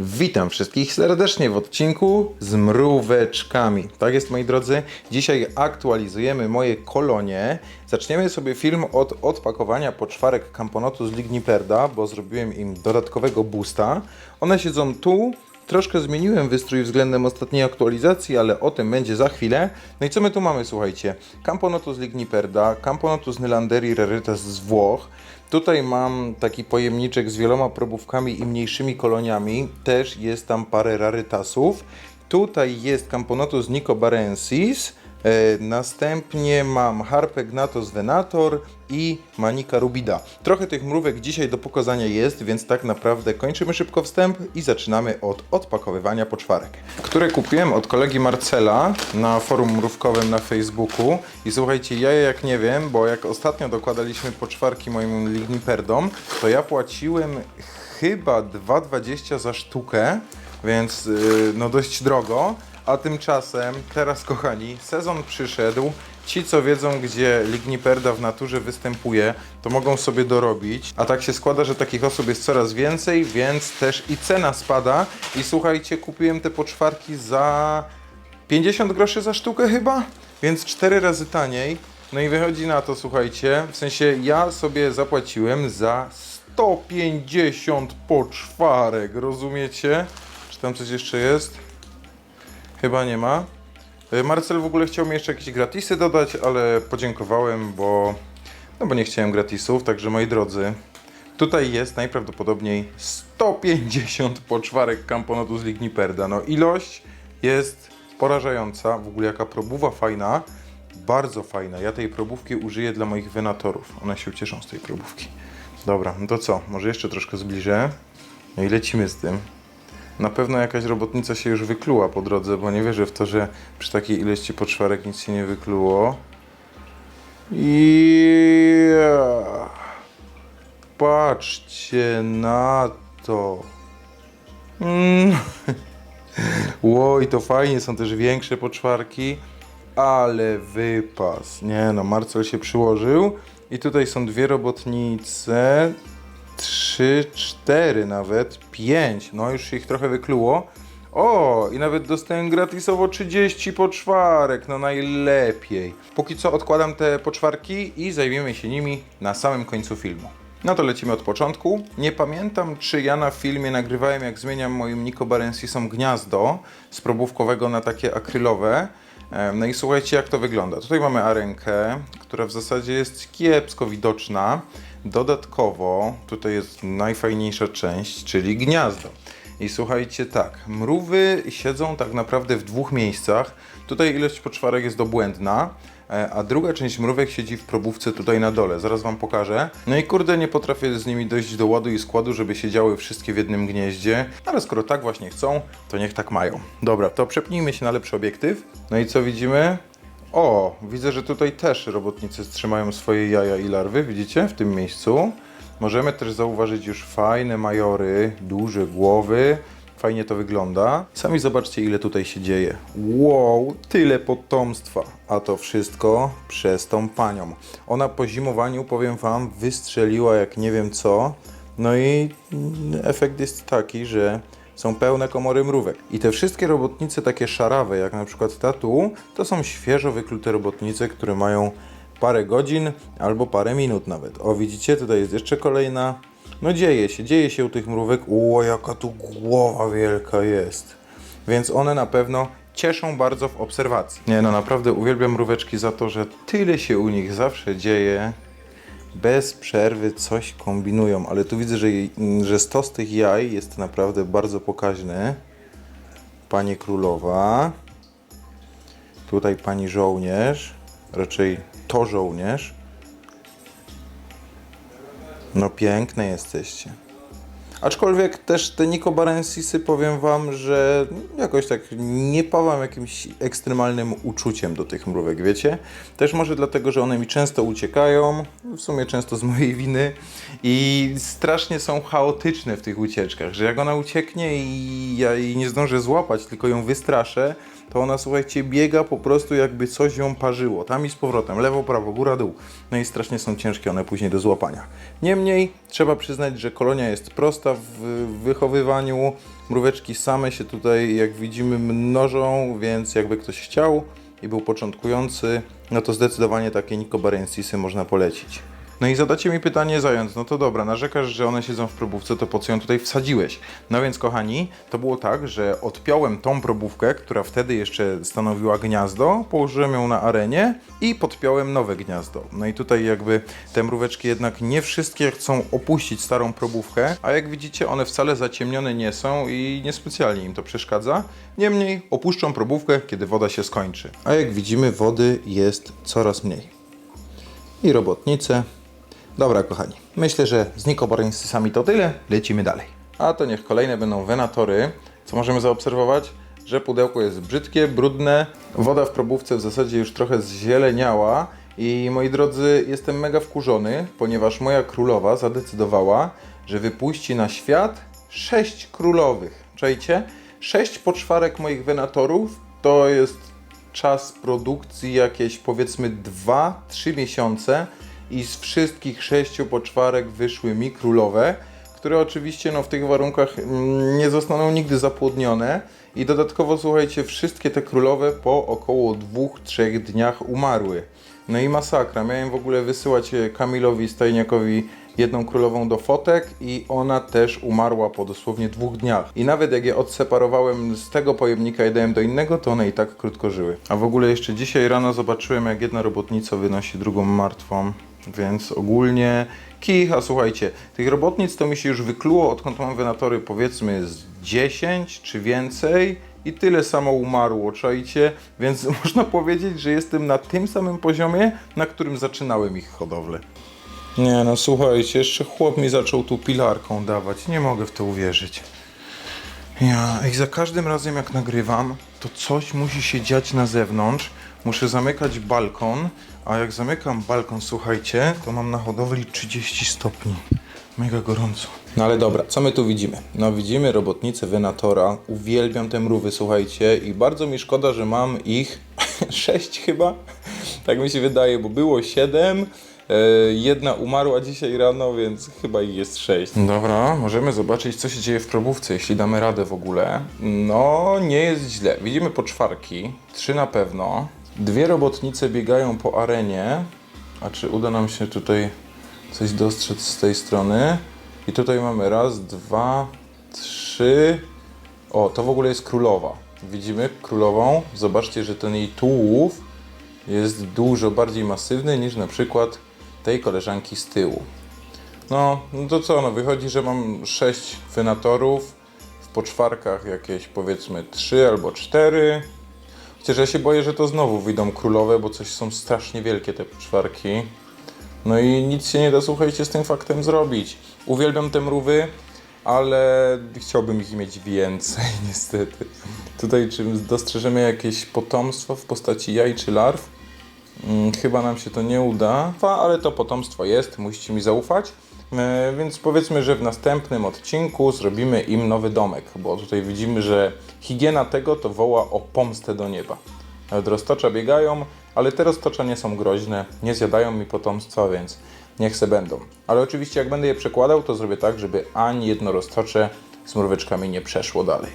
Witam wszystkich serdecznie w odcinku z mróweczkami. Tak jest, moi drodzy. Dzisiaj aktualizujemy moje kolonie. Zaczniemy sobie film od odpakowania poczwarek Camponotu z Ligniperda, bo zrobiłem im dodatkowego boosta. One siedzą tu. Troszkę zmieniłem wystrój względem ostatniej aktualizacji, ale o tym będzie za chwilę. No i co my tu mamy, słuchajcie? Camponotus ligniperda, Camponotus nylanderi rarytas z Włoch. Tutaj mam taki pojemniczek z wieloma probówkami i mniejszymi koloniami. Też jest tam parę rarytasów. Tutaj jest Camponotus nicobarensis. E, następnie mam Harpegnatus venator i Manica rubida. Trochę tych mrówek dzisiaj do pokazania jest, więc tak naprawdę kończymy szybko wstęp i zaczynamy od odpakowywania poczwarek, które kupiłem od kolegi Marcela na forum mrówkowym na Facebooku. I słuchajcie, ja jak nie wiem, bo jak ostatnio dokładaliśmy poczwarki moim ligniperdom, to ja płaciłem chyba 2,20 za sztukę, więc yy, no dość drogo. A tymczasem, teraz kochani, sezon przyszedł. Ci, co wiedzą, gdzie ligniperda w naturze występuje, to mogą sobie dorobić. A tak się składa, że takich osób jest coraz więcej, więc też i cena spada. I słuchajcie, kupiłem te poczwarki za 50 groszy za sztukę chyba, więc 4 razy taniej. No i wychodzi na to, słuchajcie, w sensie ja sobie zapłaciłem za 150 poczwarek, rozumiecie? Czy tam coś jeszcze jest? Chyba nie ma. E, Marcel w ogóle chciał mi jeszcze jakieś gratisy dodać, ale podziękowałem, bo no bo nie chciałem gratisów, także moi drodzy, tutaj jest najprawdopodobniej 150 poczwarek Camponotu z Ligniperda. No ilość jest porażająca, w ogóle jaka probuwa fajna, bardzo fajna. Ja tej probówki użyję dla moich wenatorów. One się ucieszą z tej probówki. Dobra, no to co? Może jeszcze troszkę zbliżę. No i lecimy z tym. Na pewno jakaś robotnica się już wykluła po drodze, bo nie wierzę w to, że przy takiej ilości poczwarek nic się nie wykluło. I patrzcie na to. Mm. Łoj, to fajnie, są też większe poczwarki, ale wypas. Nie no, Marcel się przyłożył. I tutaj są dwie robotnice, trzy, cztery nawet, pięć. No już ich trochę wykluło. O, i nawet dostałem gratisowo 30 poczwarek, no najlepiej. Póki co odkładam te poczwarki i zajmiemy się nimi na samym końcu filmu. No to lecimy od początku. Nie pamiętam, czy ja na filmie nagrywałem, jak zmieniam moim Nicobarensisom gniazdo z probówkowego na takie akrylowe. No i słuchajcie, jak to wygląda. Tutaj mamy arenkę, która w zasadzie jest kiepsko widoczna. Dodatkowo tutaj jest najfajniejsza część, czyli gniazdo. I słuchajcie, tak, mrówy siedzą tak naprawdę w dwóch miejscach. Tutaj ilość poczwarek jest dobłędna, e, a druga część mrówek siedzi w probówce tutaj na dole. Zaraz Wam pokażę. No i kurde, nie potrafię z nimi dojść do ładu i składu, żeby siedziały wszystkie w jednym gnieździe. Ale skoro tak właśnie chcą, to niech tak mają. Dobra, to przepnijmy się na lepszy obiektyw. No i co widzimy? O, widzę, że tutaj też robotnicy trzymają swoje jaja i larwy, widzicie, w tym miejscu. Możemy też zauważyć już fajne majory, duże głowy. Fajnie to wygląda. Sami zobaczcie, ile tutaj się dzieje. Wow, tyle potomstwa. A to wszystko przez tą panią. Ona po zimowaniu, powiem Wam, wystrzeliła jak nie wiem co. No i efekt jest taki, że są pełne komory mrówek. I te wszystkie robotnice takie szarawe, jak na przykład ta tu, to są świeżo wyklute robotnice, które mają parę godzin albo parę minut nawet. O, widzicie, tutaj jest jeszcze kolejna. No dzieje się, dzieje się u tych mrówek. Ło, jaka tu głowa wielka jest. Więc one na pewno cieszą bardzo w obserwacji. Nie no, naprawdę uwielbiam mróweczki za to, że tyle się u nich zawsze dzieje bez przerwy coś kombinują, ale tu widzę, że, że stos tych jaj jest naprawdę bardzo pokaźny. Pani królowa, tutaj pani żołnierz, raczej to żołnierz. No piękne jesteście. Aczkolwiek też te Nicobarensisy powiem wam, że jakoś tak nie pałam jakimś ekstremalnym uczuciem do tych mrówek, wiecie? Też może dlatego, że one mi często uciekają, w sumie często z mojej winy i strasznie są chaotyczne w tych ucieczkach, że jak ona ucieknie i ja jej nie zdążę złapać, tylko ją wystraszę, to ona, słuchajcie, biega po prostu jakby coś ją parzyło. Tam i z powrotem, lewo, prawo, góra, dół. No i strasznie są ciężkie one później do złapania. Niemniej trzeba przyznać, że kolonia jest prosta w wychowywaniu. Mróweczki same się tutaj, jak widzimy, mnożą, więc jakby ktoś chciał i był początkujący, no to zdecydowanie takie Nicobarensisy można polecić. No i zadacie mi pytanie, zając, no to dobra, narzekasz, że one siedzą w probówce, to po co ją tutaj wsadziłeś? No więc kochani, to było tak, że odpiąłem tą probówkę, która wtedy jeszcze stanowiła gniazdo, położyłem ją na arenie i podpiąłem nowe gniazdo. No i tutaj jakby te mróweczki jednak nie wszystkie chcą opuścić starą probówkę, a jak widzicie one wcale zaciemnione nie są i niespecjalnie im to przeszkadza. Niemniej opuszczą probówkę, kiedy woda się skończy. A jak widzimy wody jest coraz mniej i robotnice. Dobra, kochani, myślę, że z nikoborensysami to tyle. Lecimy dalej. A to niech kolejne będą wenatory. Co możemy zaobserwować? Że pudełko jest brzydkie, brudne. Woda w probówce w zasadzie już trochę zzieleniała. I moi drodzy, jestem mega wkurzony, ponieważ moja królowa zadecydowała, że wypuści na świat sześć królowych. Czajcie? Sześć poczwarek moich wenatorów to jest czas produkcji jakieś powiedzmy 2-3 miesiące i z wszystkich sześciu poczwarek wyszły mi królowe, które oczywiście no, w tych warunkach mm, nie zostaną nigdy zapłodnione i dodatkowo słuchajcie, wszystkie te królowe po około 2-3 dniach umarły. No i masakra, miałem w ogóle wysyłać e, Kamilowi Stajniakowi jedną królową do fotek i ona też umarła po dosłownie dwóch dniach. I nawet jak je odseparowałem z tego pojemnika i dałem do innego, to one i tak krótko żyły. A w ogóle jeszcze dzisiaj rano zobaczyłem, jak jedna robotnica wynosi drugą martwą. Więc ogólnie kicha, słuchajcie, tych robotnic to mi się już wykluło, odkąd mam wenatory powiedzmy z 10 czy więcej i tyle samo umarło, czajcie? Więc można powiedzieć, że jestem na tym samym poziomie, na którym zaczynałem ich hodowlę. Nie no, słuchajcie, jeszcze chłop mi zaczął tu pilarką dawać, nie mogę w to uwierzyć. Ja, i za każdym razem jak nagrywam, to coś musi się dziać na zewnątrz. Muszę zamykać balkon, a jak zamykam balkon, słuchajcie, to mam na hodowli 30 stopni. Mega gorąco. No ale dobra, co my tu widzimy? No widzimy robotnicę Venatora. Uwielbiam te mrówy, słuchajcie, i bardzo mi szkoda, że mam ich 6 chyba. Tak mi się wydaje, bo było 7. Jedna umarła dzisiaj rano, więc chyba ich jest 6. Dobra, możemy zobaczyć, co się dzieje w probówce, jeśli damy radę w ogóle. No, nie jest źle. Widzimy poczwarki, trzy na pewno. Dwie robotnice biegają po arenie. A czy uda nam się tutaj coś dostrzec z tej strony? I tutaj mamy raz, dwa, trzy. O, to w ogóle jest królowa. Widzimy królową. Zobaczcie, że ten jej tułów jest dużo bardziej masywny niż na przykład tej koleżanki z tyłu. No, no to co, no wychodzi, że mam 6 fenatorów, w poczwarkach jakieś powiedzmy 3 albo 4. Chociaż ja się boję, że to znowu wyjdą królowe, bo coś są strasznie wielkie te poczwarki. No i nic się nie da, słuchajcie, z tym faktem zrobić. Uwielbiam te mrówy, ale chciałbym ich mieć więcej, niestety. Tutaj czy dostrzeżemy jakieś potomstwo w postaci jaj czy larw? Mm, Chyba nam się to nie uda, ale to potomstwo jest, musicie mi zaufać. E, Więc powiedzmy, że w następnym odcinku zrobimy im nowy domek, bo tutaj widzimy, że higiena tego to woła o pomstę do nieba. Nawet roztocza biegają, ale te roztocza nie są groźne, nie zjadają mi potomstwa, więc niech se będą. Ale oczywiście jak będę je przekładał, to zrobię tak, żeby ani jedno roztocze z mróweczkami nie przeszło dalej.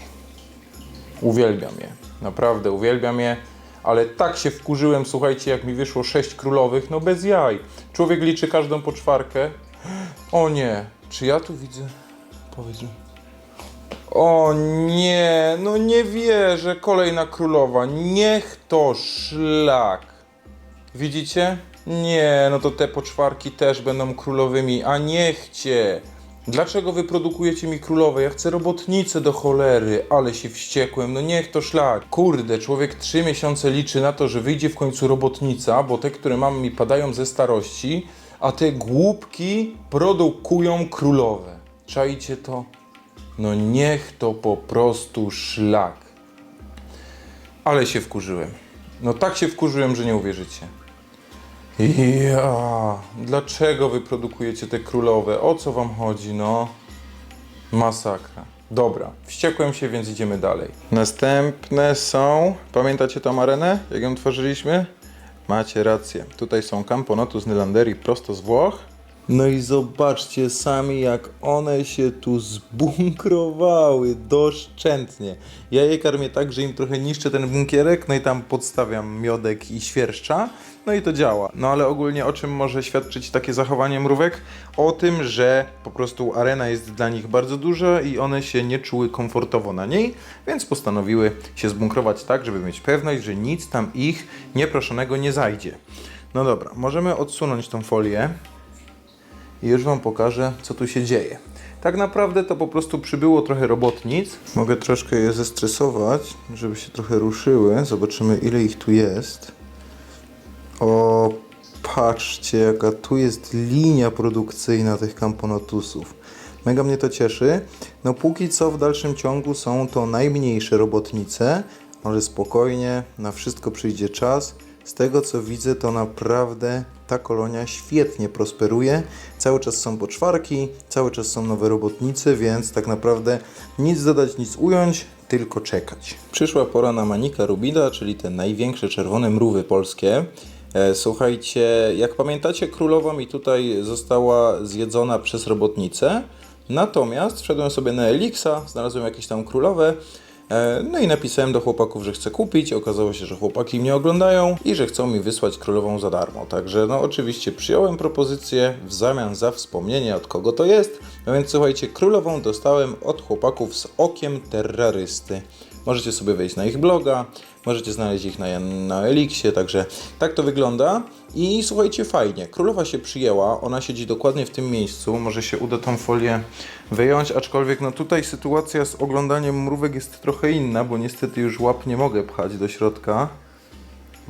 Uwielbiam je. Naprawdę uwielbiam je. Ale tak się wkurzyłem, słuchajcie, jak mi wyszło sześć królowych, no bez jaj. Człowiek liczy każdą poczwarkę. O nie, czy ja tu widzę? Powiedz mi. O nie, no nie wierzę, kolejna królowa. Niech to szlak. Widzicie? Nie, no to te poczwarki też będą królowymi, a niechcie. Dlaczego wy produkujecie mi królowe? Ja chcę robotnice do cholery, ale się wściekłem, no niech to szlak. Kurde, człowiek trzy miesiące liczy na to, że wyjdzie w końcu robotnica, bo te, które mam mi padają ze starości, a te głupki produkują królowe. Czajcie to? No niech to po prostu szlak. Ale się wkurzyłem. No tak się wkurzyłem, że nie uwierzycie. Ja, dlaczego wy produkujecie te królowe? O co wam chodzi, no? Masakra. Dobra, wściekłem się, więc idziemy dalej. Następne są. Pamiętacie tą arenę, jak ją tworzyliśmy? Macie rację. Tutaj są Camponotus nylanderi prosto z Włoch. No i zobaczcie sami, jak one się tu zbunkrowały doszczętnie. Ja je karmię tak, że im trochę niszczę ten bunkierek, no i tam podstawiam miodek i świerszcza, no i to działa. No ale ogólnie o czym może świadczyć takie zachowanie mrówek? O tym, że po prostu arena jest dla nich bardzo duża i one się nie czuły komfortowo na niej, więc postanowiły się zbunkrować tak, żeby mieć pewność, że nic tam ich nieproszonego nie zajdzie. No dobra, możemy odsunąć tą folię i już Wam pokażę, co tu się dzieje. Tak naprawdę to po prostu przybyło trochę robotnic. Mogę troszkę je zestresować, żeby się trochę ruszyły. Zobaczymy, ile ich tu jest. O, patrzcie, jaka tu jest linia produkcyjna tych kamponotusów. Mega mnie to cieszy. No póki co w dalszym ciągu są to najmniejsze robotnice, ale spokojnie, na wszystko przyjdzie czas. Z tego co widzę, to naprawdę ta kolonia świetnie prosperuje. Cały czas są poczwarki, cały czas są nowe robotnice, więc tak naprawdę nic dodać, nic ująć, tylko czekać. Przyszła pora na manika rubida, czyli te największe czerwone mrówy polskie. E, Słuchajcie, jak pamiętacie, królowa mi tutaj została zjedzona przez robotnicę. Natomiast wszedłem sobie na Elixa, znalazłem jakieś tam królowe. e, No i napisałem do chłopaków, że chcę kupić. Okazało się, że chłopaki mnie oglądają i że chcą mi wysłać królową za darmo. Także no oczywiście przyjąłem propozycję w zamian za wspomnienie od kogo to jest. No więc słuchajcie, królową dostałem od chłopaków z okiem terrorysty. Możecie sobie wejść na ich bloga, możecie znaleźć ich na, na Elixie, także tak to wygląda. I słuchajcie, fajnie. Królowa się przyjęła, ona siedzi dokładnie w tym miejscu. Może się uda tą folię wyjąć, aczkolwiek no tutaj sytuacja z oglądaniem mrówek jest trochę inna, bo niestety już łap nie mogę pchać do środka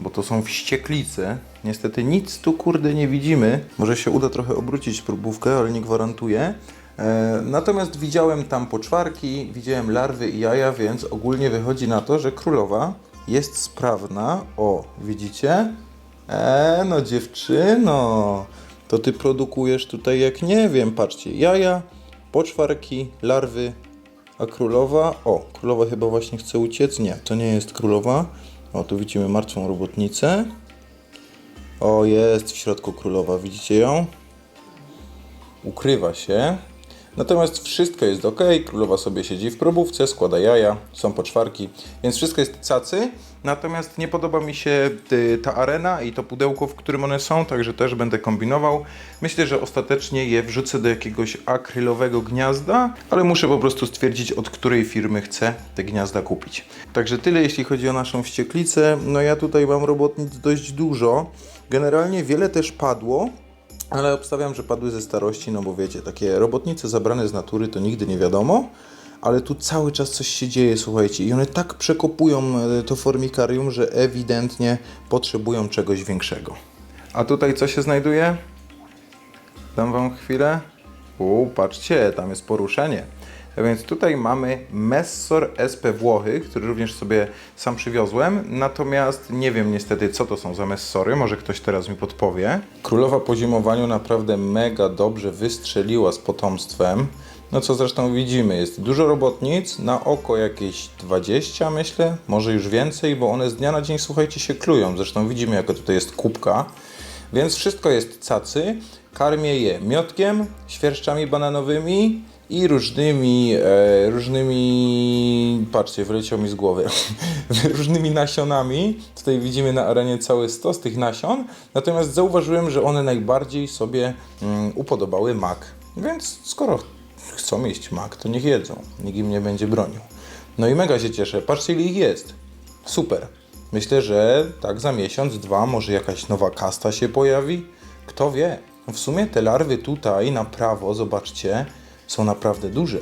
bo to są wścieklice. Niestety nic tu kurde nie widzimy. Może się uda trochę obrócić próbówkę, ale nie gwarantuję. E, natomiast widziałem tam poczwarki, widziałem larwy i jaja, więc ogólnie wychodzi na to, że królowa jest sprawna. O, widzicie? E, no dziewczyno, to ty produkujesz tutaj jak nie wiem, patrzcie, jaja, poczwarki, larwy, a królowa, o, królowa chyba właśnie chce uciec. Nie, to nie jest królowa. O, tu widzimy martwą robotnicę. O, jest w środku królowa, widzicie ją? Ukrywa się. Natomiast wszystko jest ok. Królowa sobie siedzi w probówce, składa jaja, są poczwarki, więc wszystko jest cacy. Natomiast nie podoba mi się y, ta arena i to pudełko, w którym one są, także też będę kombinował. Myślę, że ostatecznie je wrzucę do jakiegoś akrylowego gniazda, ale muszę po prostu stwierdzić, od której firmy chcę te gniazda kupić. Także tyle, jeśli chodzi o naszą wścieklicę. No ja tutaj mam robotnic dość dużo. Generalnie wiele też padło, ale obstawiam, że padły ze starości, no bo wiecie, takie robotnice zabrane z natury to nigdy nie wiadomo, ale tu cały czas coś się dzieje, słuchajcie, i one tak przekopują e, to formikarium, że ewidentnie potrzebują czegoś większego. A tutaj co się znajduje? Dam wam chwilę. U, patrzcie, tam jest poruszenie. Więc tutaj mamy Messor SP Włochy, który również sobie sam przywiozłem, natomiast nie wiem niestety co to są za Messory, może ktoś teraz mi podpowie. Królowa po zimowaniu naprawdę mega dobrze wystrzeliła z potomstwem. No co zresztą widzimy, jest dużo robotnic, na oko jakieś 20 myślę, może już więcej, bo one z dnia na dzień, słuchajcie, się klują. Zresztą widzimy jaka tutaj jest kubka. Więc wszystko jest cacy. Karmię je miodkiem, świerszczami bananowymi i różnymi, e, różnymi, patrzcie, wyleciał mi z głowy, różnymi nasionami. Tutaj widzimy na arenie cały stos tych nasion. Natomiast zauważyłem, że one najbardziej sobie mm, upodobały mak. Więc skoro chcą jeść mak, to niech jedzą. Nikt im nie będzie bronił. No i mega się cieszę. Patrzcie, ile ich jest. Super. Myślę, że tak za miesiąc, dwa, może jakaś nowa kasta się pojawi. Kto wie? W sumie te larwy tutaj na prawo, zobaczcie, są naprawdę duże.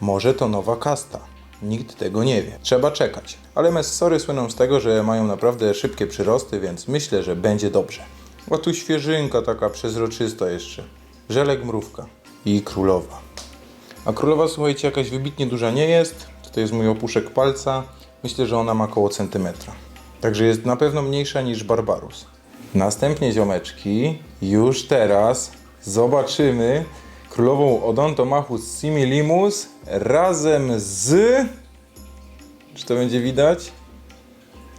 Może to nowa kasta. Nikt tego nie wie. Trzeba czekać. Ale messory słyną z tego, że mają naprawdę szybkie przyrosty, więc myślę, że będzie dobrze. A tu świeżynka taka przezroczysta jeszcze. Żelek mrówka. I królowa. A królowa, słuchajcie, jakaś wybitnie duża nie jest. Tutaj jest mój opuszek palca. Myślę, że ona ma około centymetra. Także jest na pewno mniejsza niż Barbarus. Następnie ziomeczki, już teraz zobaczymy królową Odontomachus similimus razem z... Czy to będzie widać?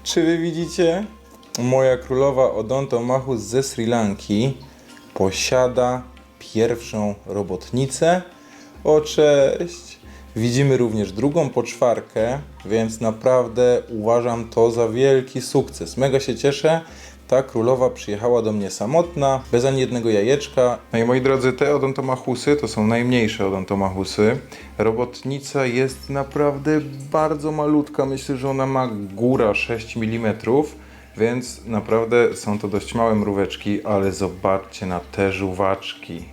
Czy wy widzicie? Moja królowa Odontomachus ze Sri Lanki posiada pierwszą robotnicę. O cześć! Widzimy również drugą poczwarkę, więc naprawdę uważam to za wielki sukces. Mega się cieszę. Ta królowa przyjechała do mnie samotna, bez ani jednego jajeczka. No i moi drodzy, te odontomachusy to są najmniejsze odontomachusy. Robotnica jest naprawdę bardzo malutka. Myślę, że ona ma góra 6 mm. Więc naprawdę są to dość małe mróweczki, ale zobaczcie na te żuwaczki.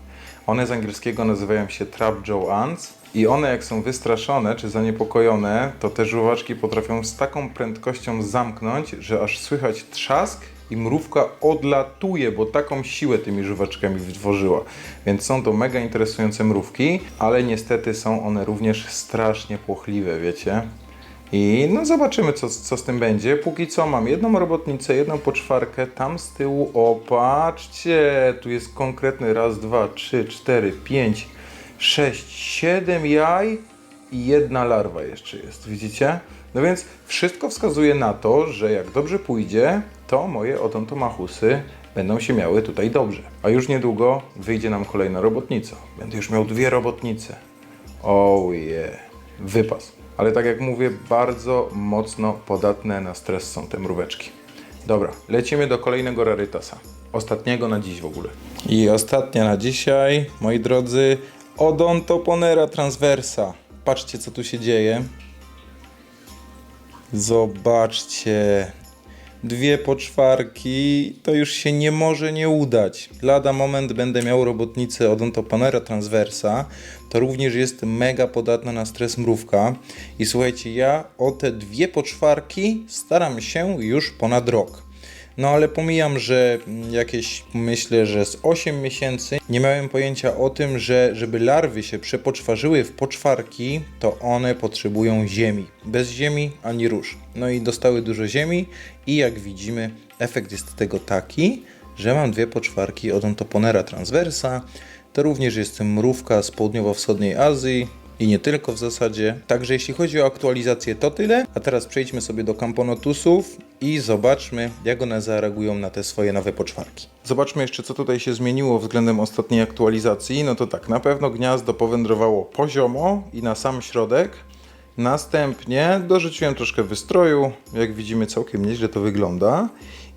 One z angielskiego nazywają się Trapjaw Ants i one jak są wystraszone czy zaniepokojone, to te żuwaczki potrafią z taką prędkością zamknąć, że aż słychać trzask i mrówka odlatuje, bo taką siłę tymi żuwaczkami wytworzyła. Więc są to mega interesujące mrówki, ale niestety są one również strasznie płochliwe, wiecie? I no zobaczymy, co, co z tym będzie. Póki co mam jedną robotnicę, jedną poczwarkę. Tam z tyłu, o patrzcie, tu jest konkretny raz, dwa, trzy, cztery, pięć, sześć, siedem jaj i jedna larwa jeszcze jest, widzicie? No więc wszystko wskazuje na to, że jak dobrze pójdzie, to moje odontomachusy będą się miały tutaj dobrze. A już niedługo wyjdzie nam kolejna robotnica. Będę już miał dwie robotnice. Oh yeah, wypas. Ale tak jak mówię, bardzo mocno podatne na stres są te mróweczki. Dobra, lecimy do kolejnego rarytasa. Ostatniego na dziś w ogóle. I ostatnia na dzisiaj, moi drodzy, Odontoponera transversa. Patrzcie, co tu się dzieje. Zobaczcie. Dwie poczwarki, to już się nie może nie udać. Lada moment będę miał robotnicę Odontoponera transversa. To również jest mega podatna na stres mrówka. I słuchajcie, ja o te dwie poczwarki staram się już ponad rok. No ale pomijam, że mm, jakieś myślę, że z 8 miesięcy nie miałem pojęcia o tym, że żeby larwy się przepoczwarzyły w poczwarki, to one potrzebują ziemi. Bez ziemi ani róż. No i dostały dużo ziemi i jak widzimy, efekt jest tego taki, że mam dwie poczwarki Odontoponera transversa. To również jest mrówka z południowo-wschodniej Azji, i nie tylko w zasadzie. Także jeśli chodzi o aktualizację to tyle, a teraz przejdźmy sobie do Camponotusów i zobaczmy jak one zareagują na te swoje nowe poczwarki. Zobaczmy jeszcze co tutaj się zmieniło względem ostatniej aktualizacji. No to tak, na pewno gniazdo powędrowało poziomo i na sam środek. Następnie dorzuciłem troszkę wystroju, jak widzimy całkiem nieźle to wygląda.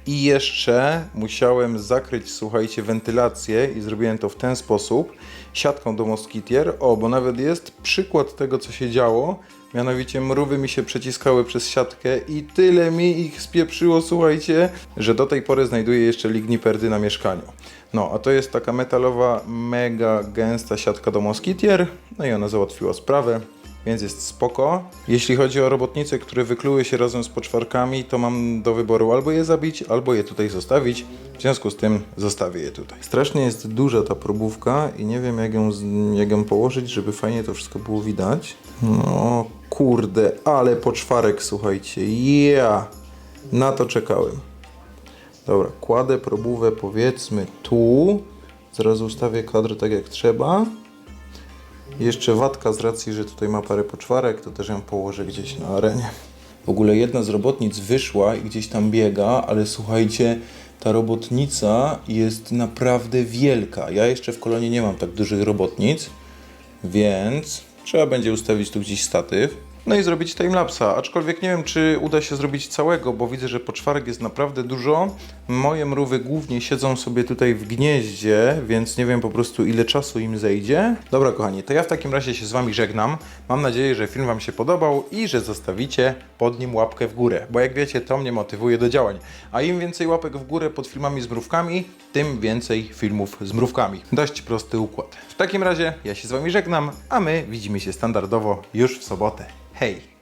I jeszcze musiałem zakryć, słuchajcie, wentylację i zrobiłem to w ten sposób, siatką do moskitier. O, bo nawet jest przykład tego, co się działo. Mianowicie mrówy mi się przeciskały przez siatkę i tyle mi ich spieprzyło, słuchajcie, że do tej pory znajduję jeszcze ligniperdy na mieszkaniu. No, a to jest taka metalowa, mega gęsta siatka do moskitier. No i ona załatwiła sprawę więc jest spoko. Jeśli chodzi o robotnice, które wykluły się razem z poczwarkami, to mam do wyboru albo je zabić, albo je tutaj zostawić. W związku z tym zostawię je tutaj. Strasznie jest duża ta probówka i nie wiem jak ją, jak ją położyć, żeby fajnie to wszystko było widać. No kurde, ale poczwarek słuchajcie, ja na to czekałem. Dobra, kładę probówę powiedzmy tu. Zaraz ustawię kadr tak jak trzeba. Jeszcze watka z racji, że tutaj ma parę poczwarek, to też ją położę gdzieś na arenie. W ogóle jedna z robotnic wyszła i gdzieś tam biega, ale słuchajcie, ta robotnica jest naprawdę wielka. Ja jeszcze w kolonie nie mam tak dużych robotnic, więc trzeba będzie ustawić tu gdzieś statyw. No i zrobić timelapsa, aczkolwiek nie wiem, czy uda się zrobić całego, bo widzę, że poczwarek jest naprawdę dużo. Moje mrówy głównie siedzą sobie tutaj w gnieździe, więc nie wiem po prostu ile czasu im zejdzie. Dobra kochani, to ja w takim razie się z Wami żegnam. Mam nadzieję, że film Wam się podobał i że zostawicie pod nim łapkę w górę, bo jak wiecie, to mnie motywuje do działań. A im więcej łapek w górę pod filmami z mrówkami, tym więcej filmów z mrówkami. Dość prosty układ. W takim razie ja się z Wami żegnam, a my widzimy się standardowo już w sobotę. Hej!